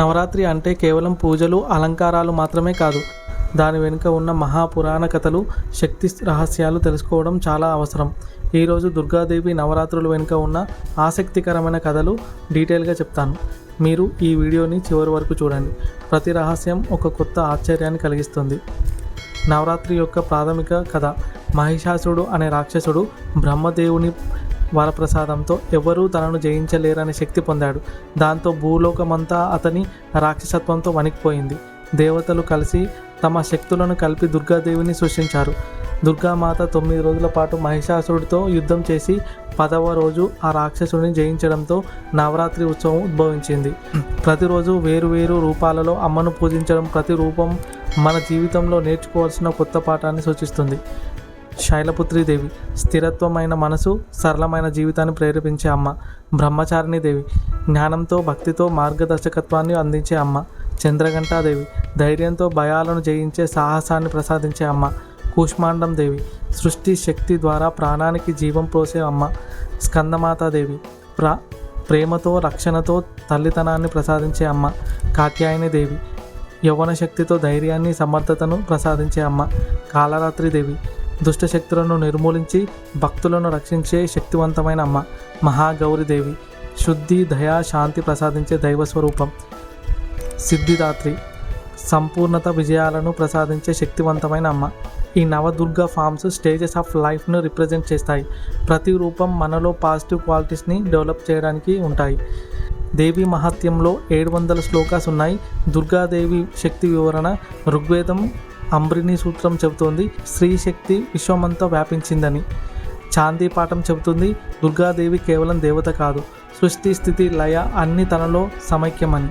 నవరాత్రి అంటే కేవలం పూజలు అలంకారాలు మాత్రమే కాదు. దాని వెనుక ఉన్న మహాపురాణ కథలు శక్తి రహస్యాలు తెలుసుకోవడం చాలా అవసరం. ఈరోజు దుర్గాదేవి నవరాత్రుల వెనుక ఉన్న ఆసక్తికరమైన కథలు డీటెయిల్గా చెప్తాను. మీరు ఈ వీడియోని చివరి వరకు చూడండి. ప్రతి రహస్యం ఒక కొత్త ఆశ్చర్యాన్ని కలిగిస్తుంది. నవరాత్రి యొక్క ప్రాథమిక కథ మహిషాసురుడు అనే రాక్షసుడు బ్రహ్మదేవుని వరప్రసాదంతో ఎవరూ తనను జయించలేరని శక్తి పొందాడు. దాంతో భూలోకమంతా అతని రాక్షసత్వంతో వణికిపోయింది. దేవతలు కలిసి తమ శక్తులను కలిపి దుర్గాదేవిని సృష్టించారు. దుర్గామాత తొమ్మిది రోజుల పాటు మహిషాసురుడితో యుద్ధం చేసి పదవ రోజు ఆ రాక్షసుడిని జయించడంతో నవరాత్రి ఉత్సవం ఉద్భవించింది. ప్రతిరోజు వేరు వేరు రూపాలలో అమ్మను పూజించడం ప్రతి రూపం మన జీవితంలో నేర్చుకోవాల్సిన కొత్త పాఠాన్ని సూచిస్తుంది. శైలపుత్రి దేవి స్థిరత్వమైన మనసు సరళమైన జీవితాన్ని ప్రేరేపించే అమ్మ బ్రహ్మచారిణి దేవి జ్ఞానంతో భక్తితో మార్గదర్శకత్వాన్ని అందించే అమ్మ చంద్రఘంటాదేవి ధైర్యంతో భయాలను జయించే సాహసాన్ని ప్రసాదించే అమ్మ కూష్మాండం దేవి సృష్టి శక్తి ద్వారా ప్రాణానికి జీవం పోసే అమ్మ స్కందమాతాదేవి ప్రా ప్రేమతో రక్షణతో తల్లితనాన్ని ప్రసాదించే అమ్మ కాత్యాయని దేవి యవ్వన శక్తితో ధైర్యాన్ని సమర్థతను ప్రసాదించే అమ్మ కాళరాత్రి దేవి దుష్ట శక్తులను నిర్మూలించి భక్తులను రక్షించే శక్తివంతమైన అమ్మ మహాగౌరిదేవి. శుద్ధి దయా శాంతి ప్రసాదించే దైవ స్వరూపం సిద్ధిదాత్రి. సంపూర్ణత విజయాలను ప్రసాదించే శక్తివంతమైన అమ్మ. ఈ నవదుర్గ ఫామ్స్ స్టేజెస్ ఆఫ్ లైఫ్ను రిప్రజెంట్ చేస్తాయి. ప్రతి రూపం మనలో పాజిటివ్ క్వాలిటీస్ని డెవలప్ చేయడానికి ఉంటాయి. దేవి మహాత్యంలో ఏడు వందల శ్లోకాస్ ఉన్నాయి. దుర్గాదేవి శక్తి వివరణ ఋగ్వేదం అంబ్రిని సూత్రం చెబుతోంది. స్త్రీ శక్తి విశ్వమంతా వ్యాపించిందని. చాందీ పాఠం చెబుతుంది. దుర్గాదేవి కేవలం దేవత కాదు. సృష్టి స్థితి లయ అన్ని తనలో సమైక్యమని.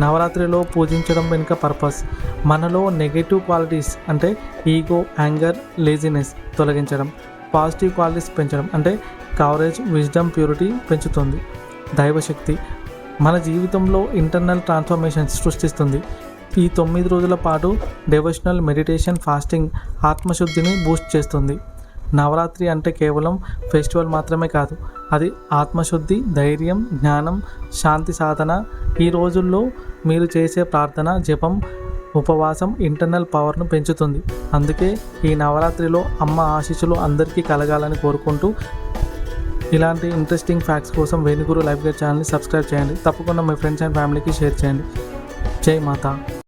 నవరాత్రిలో పూజించడం వెనుక పర్పస్ మనలో నెగటివ్ క్వాలిటీస్ అంటే ఈగో యాంగర్ లేజినెస్ తొలగించడం. పాజిటివ్ క్వాలిటీస్ పెంచడం అంటే కవరేజ్ విజ్డమ్ ప్యూరిటీ పెంచుతుంది. దైవశక్తి మన జీవితంలో ఇంటర్నల్ ట్రాన్స్ఫర్మేషన్ సృష్టిస్తుంది. ఈ తొమ్మిది రోజుల పాటు డెవోషనల్ మెడిటేషన్ ఫాస్టింగ్ ఆత్మశుద్ధిని బూస్ట్ చేస్తుంది. నవరాత్రి అంటే కేవలం ఫెస్టివల్ మాత్రమే కాదు అది ఆత్మశుద్ధి ధైర్యం జ్ఞానం శాంతి సాధన. ఈ రోజుల్లో మీరు చేసే ప్రార్థన జపం ఉపవాసం ఇంటర్నల్ పవర్ను పెంచుతుంది. అందుకే ఈ నవరాత్రిలో అమ్మ ఆశీస్సులు అందరికీ కలగాలని కోరుకుంటూ ఇలాంటి ఇంట్రెస్టింగ్ ఫ్యాక్ట్స్ కోసం వేణుగురు లైఫ్ గైడ్ ఛానల్ని సబ్స్క్రైబ్ చేయండి. తప్పకుండా మీ ఫ్రెండ్స్ అండ్ ఫ్యామిలీకి షేర్ చేయండి. జై మాతా.